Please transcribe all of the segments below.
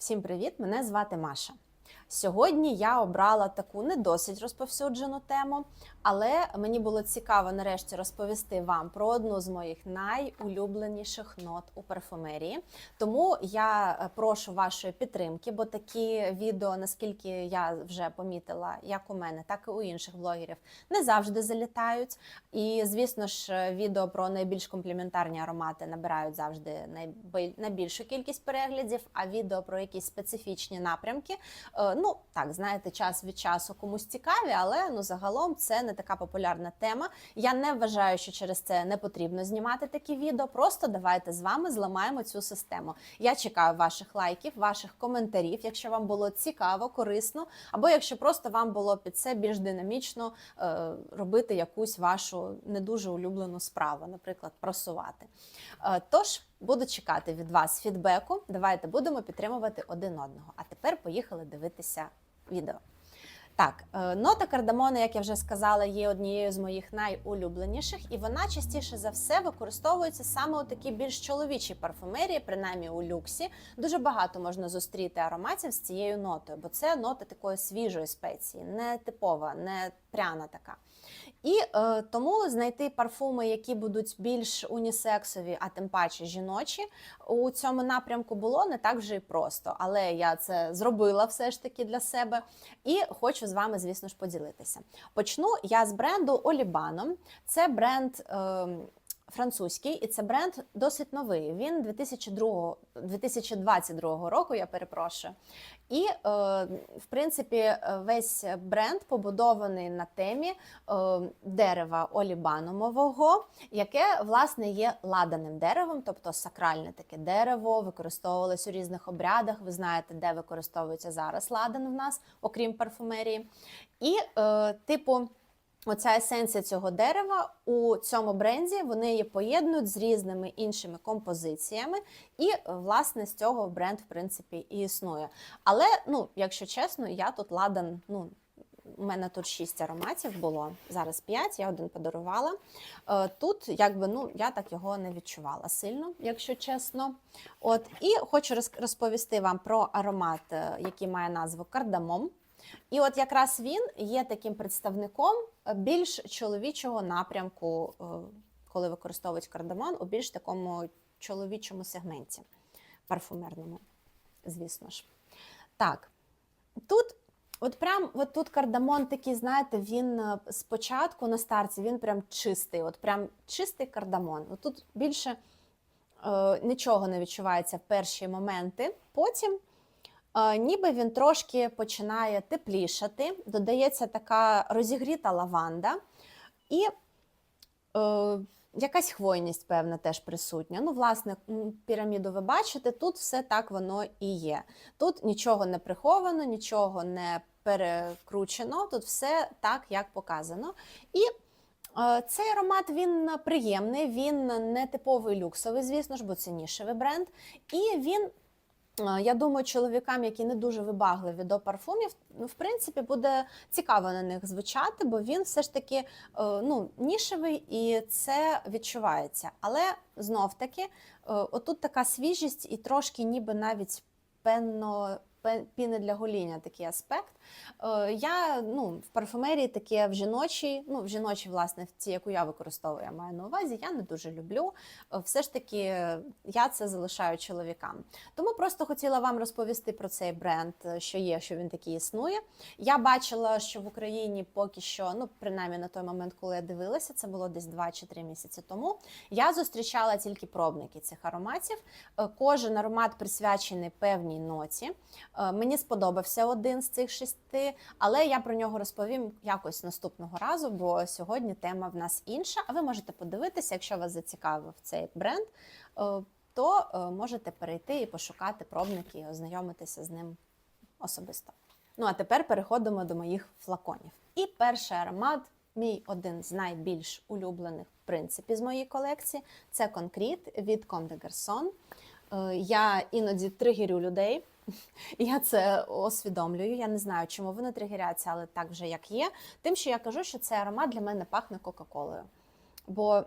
Всім привіт! Мене звати Маша. Сьогодні я обрала таку не досить розповсюджену тему, але мені було цікаво нарешті розповісти вам про одну з моїх найулюбленіших нот у парфумерії. Тому я е, прошу вашої підтримки, бо такі відео, наскільки я вже помітила, як у мене, так і у інших блогерів, не завжди залітають. І звісно ж, відео про найбільш компліментарні аромати набирають завжди найбільшу кількість переглядів, а відео про якісь специфічні напрямки. Е, Ну так, знаєте, час від часу комусь цікаві, але ну загалом це не така популярна тема. Я не вважаю, що через це не потрібно знімати такі відео. Просто давайте з вами зламаємо цю систему. Я чекаю ваших лайків, ваших коментарів, якщо вам було цікаво, корисно, або якщо просто вам було під це більш динамічно е, робити якусь вашу не дуже улюблену справу, наприклад, просувати. Е, Тож буду чекати від вас фідбеку. Давайте будемо підтримувати один одного. А тепер поїхали дивитися відео. Так, е, нота кардамону, як я вже сказала, є однією з моїх найулюбленіших, і вона частіше за все використовується саме у такій більш чоловічій парфумерії, принаймні у люксі. Дуже багато можна зустріти ароматів з цією нотою, бо це нота такої свіжої спеції, не типова, не пряна така. І е, тому знайти парфуми, які будуть більш унісексові, а тим паче жіночі, у цьому напрямку було не так вже і просто. Але я це зробила все ж таки для себе і хочу з вами, звісно ж, поділитися. Почну я з бренду Олібаном. Це бренд. Е, Французький, і це бренд досить новий. Він 2002, 2022 року, я перепрошую. І, е, в принципі, е, весь бренд побудований на темі е, дерева олібанумового, яке власне є ладаним деревом, тобто сакральне таке дерево, використовувалось у різних обрядах. Ви знаєте, де використовується зараз ладан в нас, окрім парфумерії. І, типу. Оця есенція цього дерева у цьому бренді вони її поєднують з різними іншими композиціями, і власне з цього бренд в принципі і існує. Але ну, якщо чесно, я тут ладан. ну, у мене тут шість ароматів було, зараз п'ять, я один подарувала. Е, Тут, якби ну, я так його не відчувала сильно, якщо чесно. От, і хочу розповісти вам про аромат, е, який має назву кардамом. І от якраз він є таким представником е, більш чоловічого напрямку, е, коли використовують кардамон, у більш такому чоловічому сегменті парфумерному, звісно ж. Так, тут. От прям от тут кардамон такий, знаєте, він е, спочатку на старті він прям чистий, от прям чистий кардамон. От тут більше е, нічого не відчувається в перші моменти. Потім ніби він трошки починає теплішати, додається така розігріта лаванда і е, якась хвойність, певна, теж присутня. Ну, власне, піраміду ви бачите, тут все так воно і є. Тут нічого не приховано, нічого не перекручено, тут все так, як показано. І е, цей аромат він приємний, він не типовий люксовий, звісно ж, бо це нішевий бренд. І він, е, я думаю, чоловікам, які не дуже вибагливі до парфумів, ну, в принципі, буде цікаво на них звучати, бо він все ж таки е, ну, нішевий і це відчувається. Але знов таки, е, отут така свіжість і трошки ніби навіть пенно. Піни для гоління такий аспект. Е, Я ну, в парфумерії таке в жіночій, ну в жіночій, власне, в ці, яку я використовую, я маю на увазі, я не дуже люблю. Е, Все ж таки, е, я це залишаю чоловікам. Тому просто хотіла вам розповісти про цей бренд, що є, що він такий існує. Я бачила, що в Україні поки що, ну принаймні на той момент, коли я дивилася, це було десь 2 чи 3 місяці тому. Я зустрічала тільки пробники цих ароматів. Кожен аромат присвячений певній ноті. Е, Мені сподобався один з цих шести, але я про нього розповім якось наступного разу, бо сьогодні тема в нас інша. А ви можете подивитися, якщо вас зацікавив цей бренд, е, то е, можете перейти і пошукати пробники і ознайомитися з ним особисто. Ну а тепер переходимо до моїх флаконів. І перший аромат, мій один з найбільш улюблених, в принципі, з моєї колекції, це конкрет від Comme des Garçons. Я іноді тригерю людей. Я це усвідомлюю. Я не знаю, чому вони тригеряться, але так вже як є. Тим, що я кажу, що цей аромат для мене пахне Кока-Колою. Бо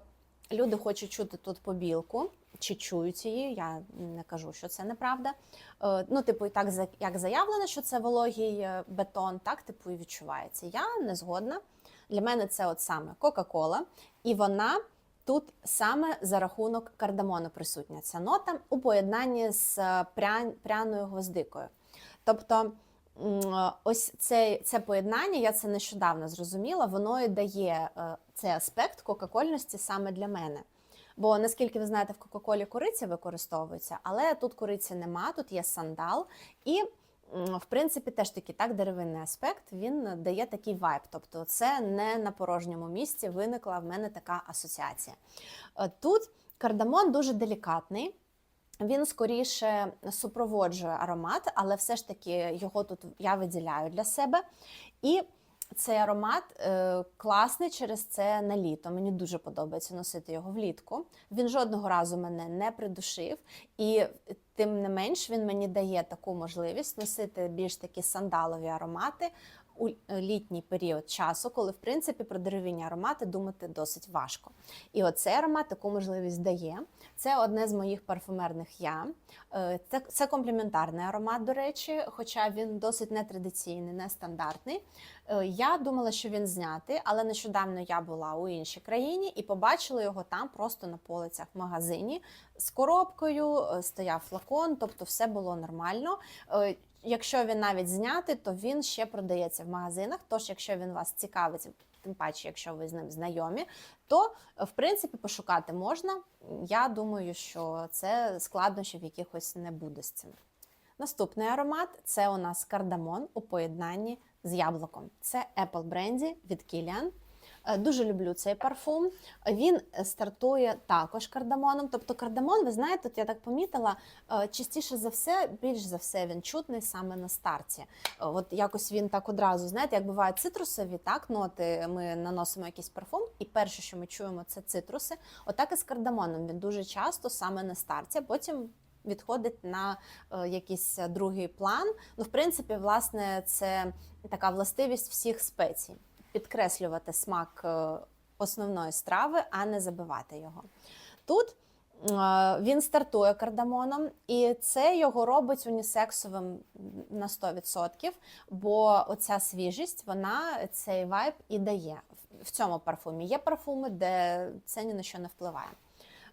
люди хочуть чути тут побілку, чи чують її. Я не кажу, що це неправда. Е, Ну, типу, і так як заявлено, що це вологий е, бетон, так типу і відчувається. Я не згодна. Для мене це от саме Кока-Кола, і вона тут саме за рахунок кардамону присутня ця нота у поєднанні з е, пря... пряною гвоздикою. Тобто, ось це, це поєднання, я це нещодавно зрозуміла, воно і дає е, цей аспект кока-кольності саме для мене. Бо наскільки ви знаєте, в Кока-Колі кориця використовується, але тут кориці нема, тут є сандал. І, в принципі, теж такий так, деревинний аспект, він дає такий вайб. Тобто, це не на порожньому місці виникла в мене така асоціація. Е, Тут кардамон дуже делікатний. Він скоріше супроводжує аромат, але все ж таки його тут я виділяю для себе. І цей аромат е, класний через це на літо. Мені дуже подобається носити його влітку. Він жодного разу мене не придушив, і тим не менш він мені дає таку можливість носити більш такі сандалові аромати у літній період часу, коли в принципі про деревінні аромати думати досить важко. І оцей аромат таку можливість дає. Це одне з моїх парфумерних я. Е, Це, це компліментарний аромат, до речі, хоча він досить нетрадиційний, нестандартний. Е, Я думала, що він знятий, але нещодавно я була у іншій країні і побачила його там просто на полицях в магазині з коробкою, е, стояв флакон, тобто все було нормально. Якщо він навіть знятий, то він ще продається в магазинах. Тож, якщо він вас цікавить, тим паче, якщо ви з ним знайомі, то в принципі пошукати можна. Я думаю, що це складнощів якихось не буде з цим. Наступний аромат це у нас кардамон у поєднанні з яблуком. Це Apple Brandy від Kilian. Е, Дуже люблю цей парфум. Він е, стартує також кардамоном. Тобто кардамон, ви знаєте, от я так помітила, е, частіше за все, більш за все, він чутний саме на старті. От якось він так одразу, знаєте, як бувають цитрусові, так, ноти, ми наносимо якийсь парфум, і перше, що ми чуємо, це цитруси. Отак і з кардамоном. Він дуже часто саме на старті, а потім відходить на е, якийсь другий план. Ну, в принципі, власне, це така властивість всіх спецій підкреслювати смак е, основної страви, а не забивати його. Тут е, він стартує кардамоном, і це його робить унісексовим на 100%, бо оця свіжість, вона цей вайб і дає в цьому парфумі. Є парфуми, де це ні на що не впливає.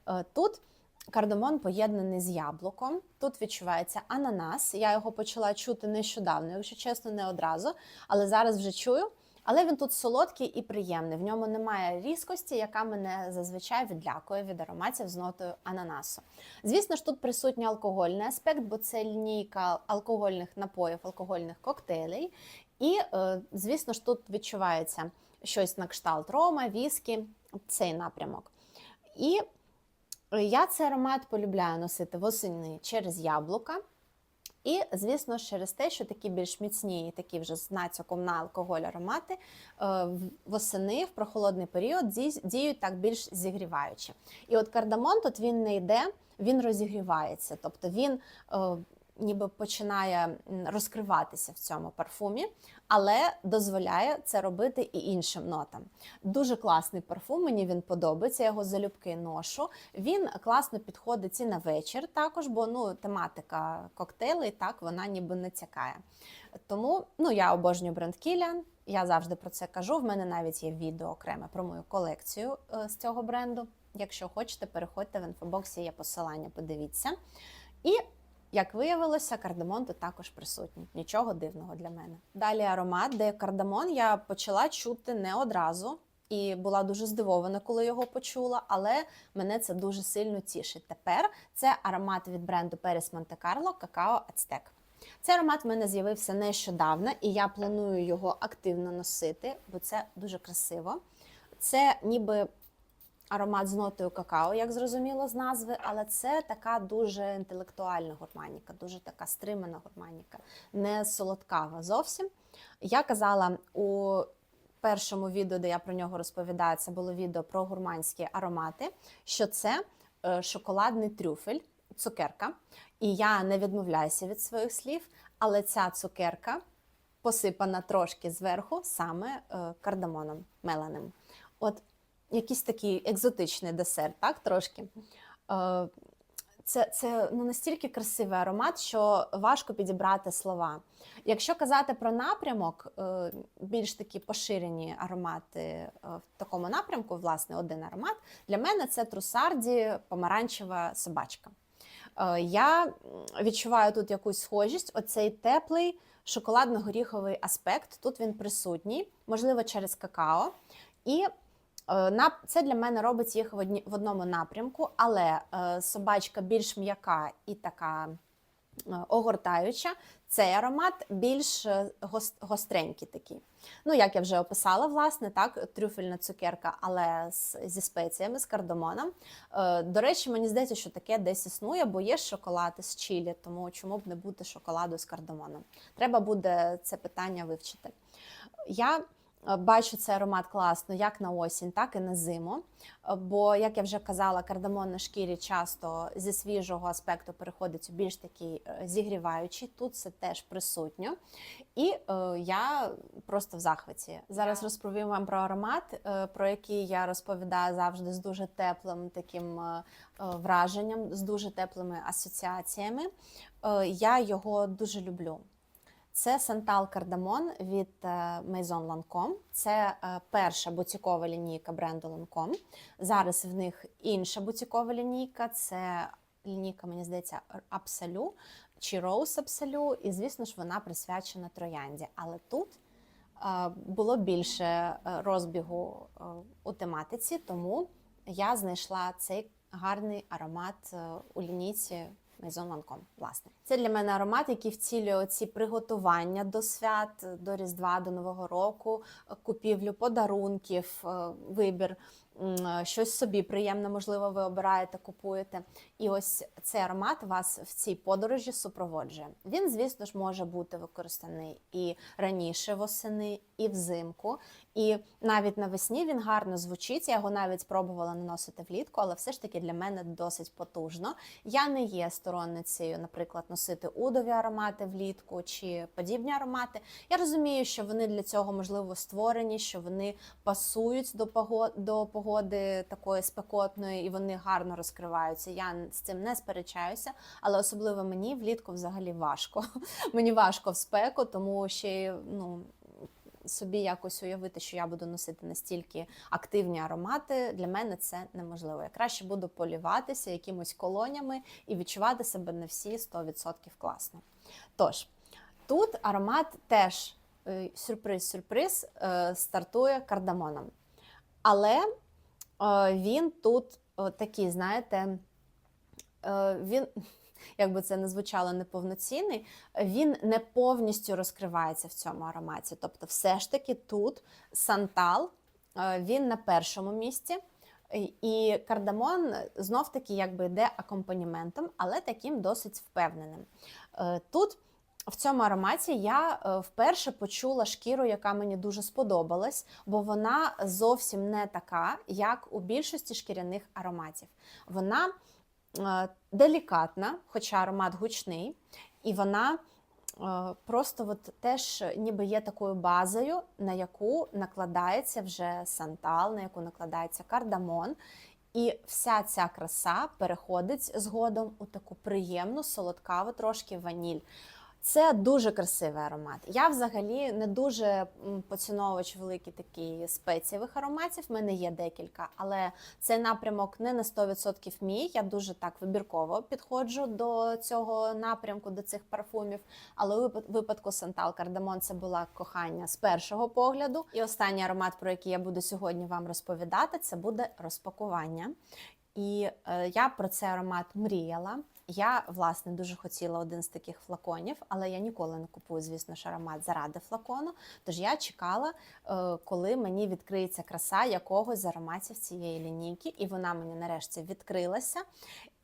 Е, Тут кардамон поєднаний з яблуком. Тут відчувається ананас. Я його почала чути нещодавно, якщо чесно, не одразу, але зараз вже чую. Але він тут солодкий і приємний. В ньому немає різкості, яка мене зазвичай відлякує від ароматів з нотою ананасу. Звісно ж, тут присутній алкогольний аспект, бо це лінійка алкогольних напоїв, алкогольних коктейлей. І, е, звісно ж, тут відчувається щось на кшталт рома, віскі, цей напрямок. І я цей аромат полюбляю носити восени через яблука. І, звісно, через те, що такі більш міцні, і такі вже з нацьком на алкоголь аромати е, восени в прохолодний період діють так більш зігріваючи. І от кардамон тут він не йде, він розігрівається, тобто він е, ніби починає розкриватися в цьому парфумі, але дозволяє це робити і іншим нотам. Дуже класний парфум, мені він подобається, я його залюбки ношу. Він класно підходить і на вечір також, бо ну, тематика коктейлей так вона ніби не цякає. Тому ну, я обожнюю бренд Kilian, я завжди про це кажу. В мене навіть є відео окреме про мою колекцію е, з цього бренду. Якщо хочете, переходьте в інфобоксі, є посилання, подивіться. І як виявилося, кардамон тут також присутній. Нічого дивного для мене. Далі аромат, де кардамон я почала чути не одразу. І була дуже здивована, коли його почула, але мене це дуже сильно тішить. Тепер це аромат від бренду Перес Монте Карло Какао Ацтек. Цей аромат в мене з'явився нещодавно, і я планую його активно носити, бо це дуже красиво. Це ніби аромат з нотою какао, як зрозуміло з назви, але це така дуже інтелектуальна гурманіка, дуже така стримана гурманіка, не солодкава зовсім. Я казала у першому відео, де я про нього розповідаю, це було відео про гурманські аромати, що це е, шоколадний трюфель, цукерка. І я не відмовляюся від своїх слів, але ця цукерка посипана трошки зверху саме е, кардамоном меленим. От якийсь такий екзотичний десерт, так, трошки. Е, Це, це ну, настільки красивий аромат, що важко підібрати слова. Якщо казати про напрямок, е, більш такі поширені аромати е, в такому напрямку, власне, один аромат, для мене це трусарді помаранчева собачка. Я відчуваю тут якусь схожість. Оцей теплий шоколадно-горіховий аспект. Тут він присутній, можливо, через какао. І це для мене робить їх в, одному напрямку, але е, собачка більш м'яка і така е, огортаюча. Цей аромат більш е, гостренький такий. Ну, як я вже описала, власне, так, трюфельна цукерка, але з, зі спеціями, з кардамоном. Е, до речі, мені здається, що таке десь існує, бо є шоколад із чилі, тому чому б не бути шоколаду з кардамоном? Треба буде це питання вивчити. Я е, бачу цей аромат класно як на осінь, так і на зиму. Е, Бо, як я вже казала, кардамон на шкірі часто зі свіжого аспекту переходить у більш такий е, зігріваючий. Тут це теж присутньо. І е, я просто в захваті. Зараз розповім вам про аромат, е, про який я розповідаю завжди з дуже теплим таким е, е, враженням, з дуже теплими асоціаціями. Е, я його дуже люблю. Це Сантал Кардамон від е, Maison Lancome. Це е, перша бутікова лінійка бренду Lancome. Зараз в них інша бутікова лінійка. Це лінійка, мені здається, Абсолю чи Rose Абсолю. І, звісно ж, вона присвячена троянді. Але тут е, було більше розбігу у тематиці, тому я знайшла цей гарний аромат у лінійці Lancome, власне. Це для мене аромат, який вцілює ці приготування до свят, до Різдва, до Нового року, купівлю подарунків, е, вибір. Е, Щось собі приємне, можливо, ви обираєте, купуєте. І ось цей аромат вас в цій подорожі супроводжує. Він, звісно ж, може бути використаний і раніше восени, і взимку. І навіть навесні він гарно звучить. Я його навіть спробувала наносити влітку, але все ж таки для мене досить потужно. Я не є сторонницею, наприклад, носити удові аромати влітку чи подібні аромати. Я розумію, що вони для цього можливо створені, що вони пасують до погоди, погоди такої спекотної, і вони гарно розкриваються. Я з цим не сперечаюся, але особливо мені влітку взагалі важко. Мені важко в спеку, тому ще ну. Собі якось уявити, що я буду носити настільки активні аромати, для мене це неможливо. Я краще буду поліватися якимось колонями і відчувати себе на всі 100% класно. Тож, тут аромат теж е, сюрприз-сюрприз е, стартує кардамоном. Але е, він тут е, такий, знаєте, е, він, як би це не звучало неповноцінний, він не повністю розкривається в цьому ароматі. Тобто, все ж таки тут сантал, е, він на першому місці. І- кардамон знов таки якби йде акомпаніментом, але таким досить впевненим. Е, Тут в цьому ароматі я е, вперше почула шкіру, яка мені дуже сподобалась, бо вона зовсім не така, як у більшості шкіряних ароматів. Вона е, делікатна, хоча аромат гучний, і вона е, просто от теж ніби є такою базою, на яку накладається вже сантал, на яку накладається кардамон. І вся ця краса переходить згодом у таку приємну, солодкаву трошки ваніль. Це дуже красивий аромат. Я взагалі не дуже поціновувач великий такий спецієвих ароматів. В мене є декілька, але цей напрямок не на 100% мій. Я дуже так вибірково підходжу до цього напрямку, до цих парфумів. Але у випадку Сантал Кардамон це була кохання з першого погляду. І останній аромат, про який я буду сьогодні вам розповідати, це буде розпакування. І е, я про цей аромат мріяла. Я, власне, дуже хотіла один з таких флаконів, але я ніколи не купую, звісно ж, аромат заради флакону. Тож я чекала, е, коли мені відкриється краса якогось з ароматів цієї лінійки, і вона мені нарешті відкрилася.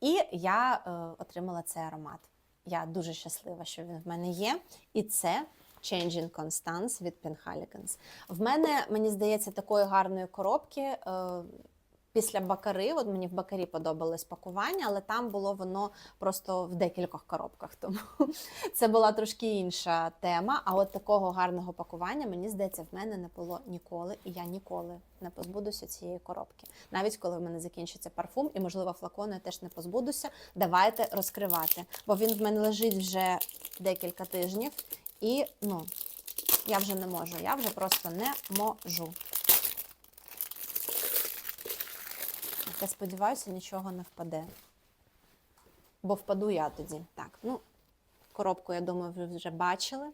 І я е, отримала цей аромат. Я дуже щаслива, що він в мене є. І це Changing Constance від Penhalicans. В мене, мені здається, такої гарної коробки. Після бакари, от мені в бакарі подобалось пакування, але там було воно просто в декількох коробках. Тому це була трошки інша тема. А от такого гарного пакування, мені здається, в мене не було ніколи, і я ніколи не позбудуся цієї коробки. Навіть коли в мене закінчиться парфум, і можливо флакону я теж не позбудуся. Давайте розкривати, бо він в мене лежить вже декілька тижнів, і ну я вже не можу. Я вже просто не можу. Я сподіваюся, нічого не впаде. Бо впаду я тоді. Так, ну, коробку, я думаю, ви вже бачили.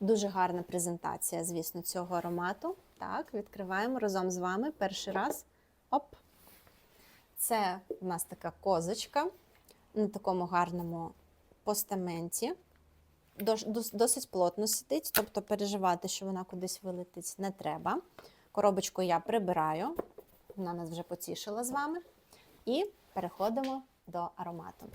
Дуже гарна презентація, звісно, цього аромату. Так, відкриваємо разом з вами перший раз. Оп! Це у нас така козочка на такому гарному постаменті. Дос- дос- Досить плотно сидить, тобто переживати, що вона кудись вилетить, не треба. Коробочку я прибираю, вона нас вже потішила з вами. І переходимо до аромату.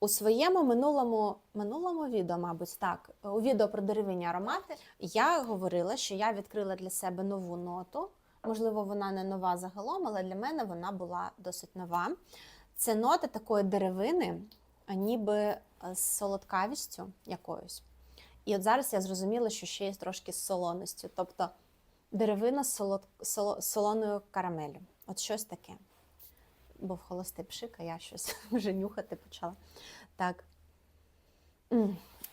У своєму минулому, минулому відео, мабуть, так, у відео про деревинні аромати, я говорила, що я відкрила для себе нову ноту. Можливо, вона не нова загалом, але для мене вона була досить нова. Це нота такої деревини, ніби е, з солодкавістю якоюсь. І от зараз я зрозуміла, що ще є трошки з солоності. Тобто деревина з солод... соло- солоною карамелю. От щось таке. Був холостий пшик, а я щось вже нюхати почала. Так.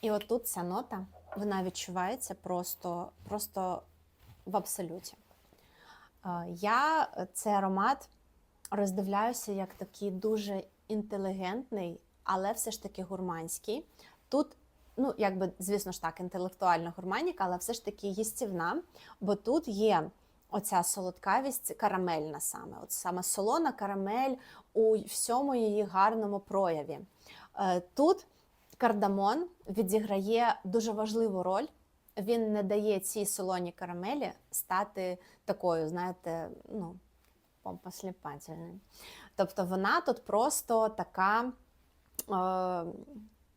І от тут ця нота, вона відчувається просто, просто в абсолюті. Е, Я цей аромат роздивляюся як такий дуже інтелігентний, але все ж таки гурманський. Тут, ну, якби, звісно ж так, інтелектуальна гурманіка, але все ж таки їстівна, бо тут є оця солодкавість карамельна саме. От саме солона карамель у всьому її гарному прояві. Е, Тут кардамон відіграє дуже важливу роль. Він не дає цій солоній карамелі стати такою, знаєте, ну, помпосліпательною. Тобто вона тут просто така, е,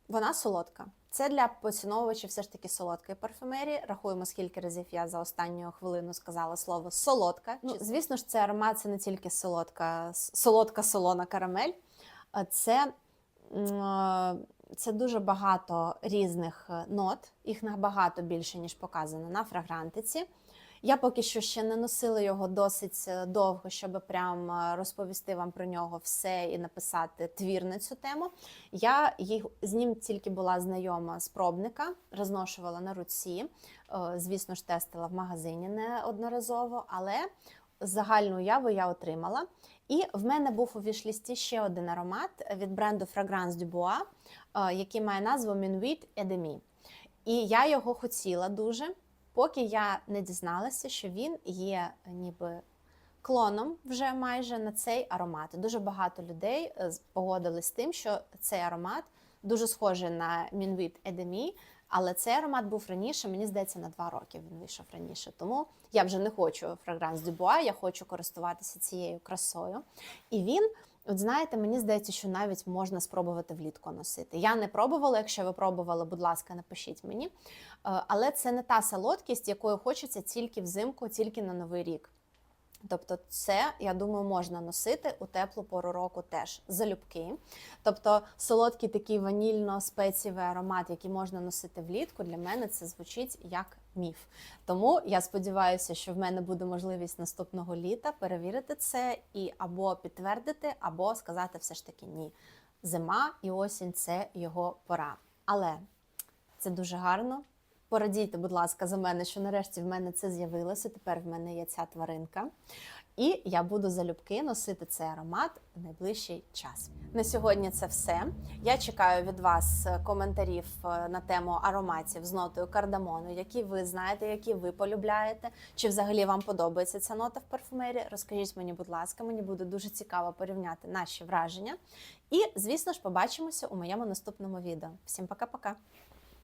вона солодка. Це для поціновувачів все ж таки солодкої парфюмерії. Рахуємо, скільки разів я за останню хвилину сказала слово солодка. Ну, звісно ж, це аромат це не тільки солодка, солодка солона карамель. Це, це дуже багато різних е, нот, їх набагато більше, ніж показано на фрагрантиці. Я поки що ще не носила його досить е, довго, щоб прям е, розповісти вам про нього все і написати твір на цю тему. Я їх з ним тільки була знайома з пробника, розношувала на руці. е, Звісно ж, тестила в магазині неодноразово, але загальну уяву я отримала. І в мене був у вішлісті ще один аромат від бренду Fragrance du Bois, е, який має назву Minuit et. І я його хотіла дуже, поки я не дізналася, що він є е, ніби клоном вже майже на цей аромат. Дуже багато людей е, погодились з тим, що цей аромат дуже схожий на et demi, але цей аромат був раніше, мені здається, на два роки він вийшов раніше. Тому я вже не хочу du Bois, я хочу користуватися цією красою. І він, от знаєте, мені здається, що навіть можна спробувати влітку носити. Я не пробувала. Якщо ви пробували, будь ласка, напишіть мені. Е, Але це не та солодкість, якою хочеться тільки взимку, тільки на новий рік. Тобто, це, я думаю, можна носити у теплу пору року теж залюбки. Тобто, солодкий такий ванільно-спецієвий аромат, який можна носити влітку, для мене це звучить як міф. Тому я сподіваюся, що в мене буде можливість наступного літа перевірити це і або підтвердити, або сказати все ж таки ні. Зима і осінь це його пора. Але це дуже гарно. Порадійте, будь ласка, за мене, що нарешті в мене це з'явилося. Тепер в мене є ця тваринка. І я буду залюбки носити цей аромат в найближчий час. На сьогодні це все. Я чекаю від вас е, коментарів е, на тему ароматів з нотою кардамону, які ви знаєте, які ви полюбляєте, чи взагалі вам подобається ця нота в парфумерії. Розкажіть мені, будь ласка, мені буде дуже цікаво порівняти наші враження. І, звісно ж, побачимося у моєму наступному відео. Всім пока-пока!